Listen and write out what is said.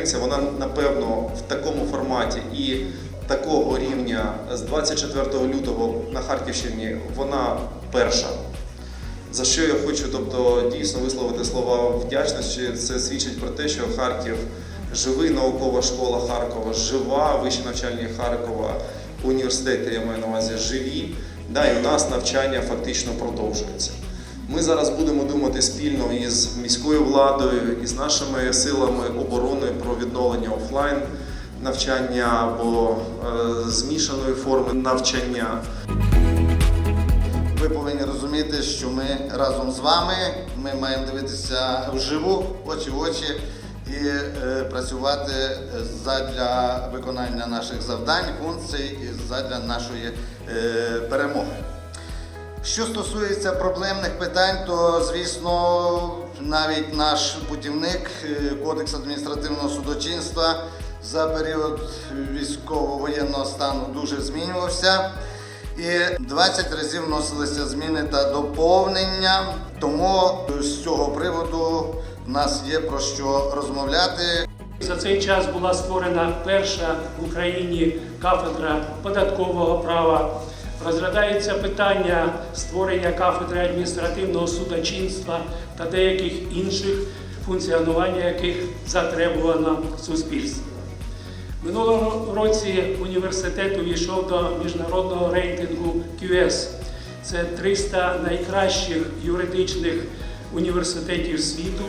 конференція, вона напевно в такому форматі і такого рівня з 24 лютого на Харківщині вона перша. За що я хочу, тобто дійсно висловити слова вдячності. Це свідчить про те, що Харків живий наукова школа Харкова, жива, вища навчальні Харкова, університети, я маю на увазі, живі. Да, і у нас навчання фактично продовжується. Ми зараз будемо думати спільно із міською владою, із нашими силами оборони відновлення офлайн навчання або е, змішаної форми навчання. Ви повинні розуміти, що ми разом з вами ми маємо дивитися вживу, очі в очі і е, працювати задля виконання наших завдань, функцій і задля нашої е, перемоги. Що стосується проблемних питань, то звісно навіть наш путівник е, Кодекс адміністративного судочинства за період військово-воєнного стану дуже змінювався. І 20 разів вносилися зміни та доповнення. Тому з цього приводу в нас є про що розмовляти. За цей час була створена перша в Україні кафедра податкового права. Розглядається питання створення кафедри адміністративного судочинства та деяких інших функціонування яких затребувано суспільством. Минулого році університет увійшов до міжнародного рейтингу QS. Це 300 найкращих юридичних університетів світу.